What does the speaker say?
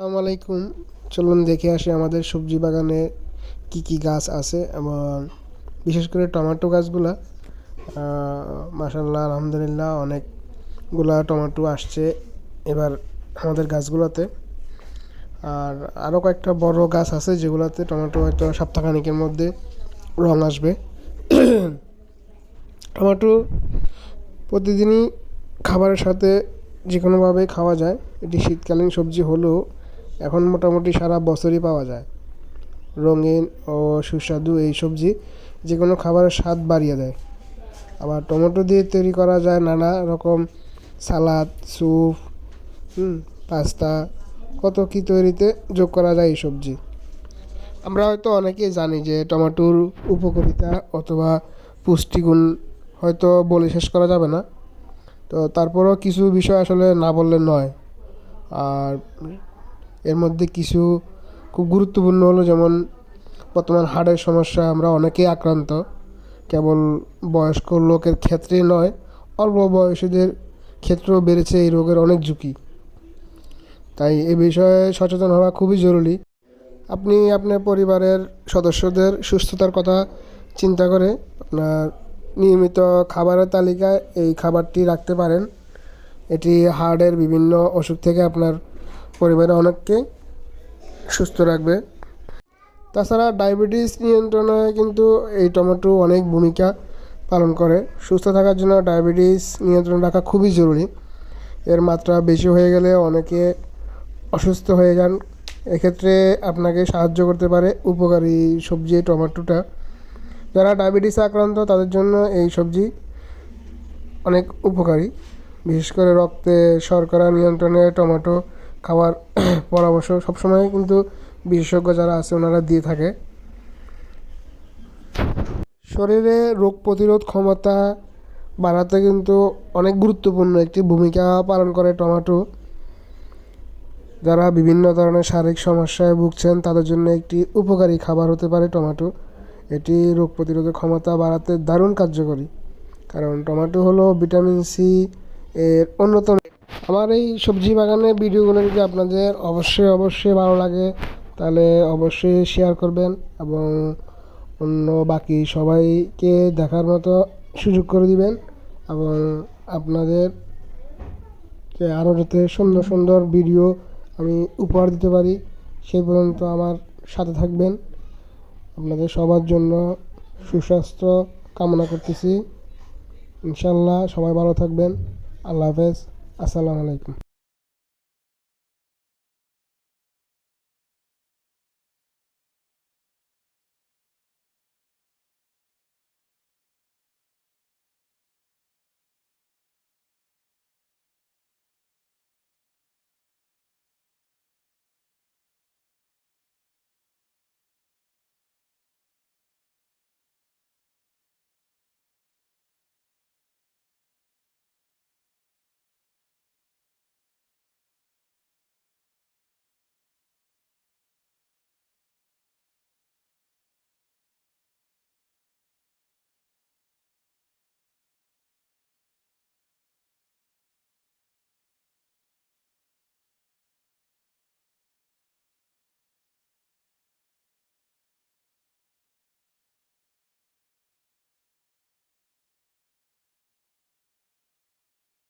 আসসালামু আলাইকুম। চলুন দেখে আসি আমাদের সবজি বাগানে কি কি গাছ আছে এবং বিশেষ করে টমেটো গাছগুলা মাসাল্লাহ আলহামদুলিল্লাহ অনেকগুলা টমেটো আসছে এবার আমাদের গাছগুলোতে। আর আরও কয়েকটা বড় গাছ আছে যেগুলোতে টমেটো হয়তো সপ্তাহখানিকের মধ্যে রং আসবে। টমেটো প্রতিদিনই খাবারের সাথে যে কোনোভাবেই খাওয়া যায়। এটি শীতকালীন সবজি হলেও এখন মোটামুটি সারা বছরই পাওয়া যায়। রঙিন ও সুস্বাদু এই সবজি যে কোনো খাবারের স্বাদ বাড়িয়ে দেয়। আবার টমেটো দিয়ে তৈরি করা যায় নানা রকম সালাদ, স্যুপ পাস্তা, কত কী তৈরিতে যোগ করা যায় এই সবজি। আমরা হয়তো অনেকেই জানি যে টমেটোর উপকারিতা অথবা পুষ্টিগুণ হয়তো বলে শেষ করা যাবে না। তো তারপরেও কিছু বিষয় আসলে না বললে নয়। আর এর মধ্যে কিছু খুব গুরুত্বপূর্ণ হলো, যেমন বর্তমান হার্টের সমস্যা, আমরা অনেকেই আক্রান্ত। কেবল বয়স্ক লোকের ক্ষেত্রেই নয়, অল্প বয়সীদের ক্ষেত্রেও বেড়েছে এই রোগের অনেক ঝুঁকি। তাই এ বিষয়ে সচেতন হওয়া খুবই জরুরি। আপনি আপনার পরিবারের সদস্যদের সুস্থতার কথা চিন্তা করে আপনার নিয়মিত খাবারের তালিকায় এই খাবারটি রাখতে পারেন। এটি হার্টের বিভিন্ন অসুখ থেকে আপনার পরিবারের অনেককে সুস্থ রাখবে। তাছাড়া ডায়াবেটিস নিয়ন্ত্রণে কিন্তু এই টমেটো অনেক ভূমিকা পালন করে। সুস্থ থাকার জন্য ডায়াবেটিস নিয়ন্ত্রণ রাখা খুবই জরুরি। এর মাত্রা বেশি হয়ে গেলে অনেকে অসুস্থ হয়ে যান। এক্ষেত্রে আপনাকে সাহায্য করতে পারে উপকারী সবজি, টমেটোটা। যারা ডায়াবেটিস আক্রান্ত, তাদের জন্য এই সবজি অনেক উপকারী। বিশেষ করে রক্তে শর্করা নিয়ন্ত্রণে টমেটো খাওয়ার পরামর্শ সবসময় কিন্তু বিশেষজ্ঞ যারা আছে ওনারা দিয়ে থাকে। শরীরে রোগ প্রতিরোধ ক্ষমতা বাড়াতে কিন্তু অনেক গুরুত্বপূর্ণ একটি ভূমিকা পালন করে টমেটো। যারা বিভিন্ন ধরনের শারীরিক সমস্যায় ভুগছেন, তাদের জন্য একটি উপকারী খাবার হতে পারে টমেটো। এটি রোগ প্রতিরোধের ক্ষমতা বাড়াতে দারুণ কার্যকরী। কারণ টমেটো হলো ভিটামিন সি এর অন্যতম আমার এই সবজি বাগানের ভিডিওগুলো যদি আপনাদের অবশ্যই অবশ্যই ভালো লাগে, তাহলে অবশ্যই শেয়ার করবেন এবং অন্য বাকি সবাইকে দেখার মতো সুযোগ করে দিবেন এবং আপনাদের আরও যাতে সুন্দর সুন্দর ভিডিও আমি উপহার দিতে পারি, সেই পর্যন্ত আমার সাথে থাকবেন। আপনাদের সবার জন্য সুস্বাস্থ্য কামনা করতেছি। ইনশাল্লাহ সবাই ভালো থাকবেন। আল্লাহ হাফেজ। আসসালামু আলাইকুম।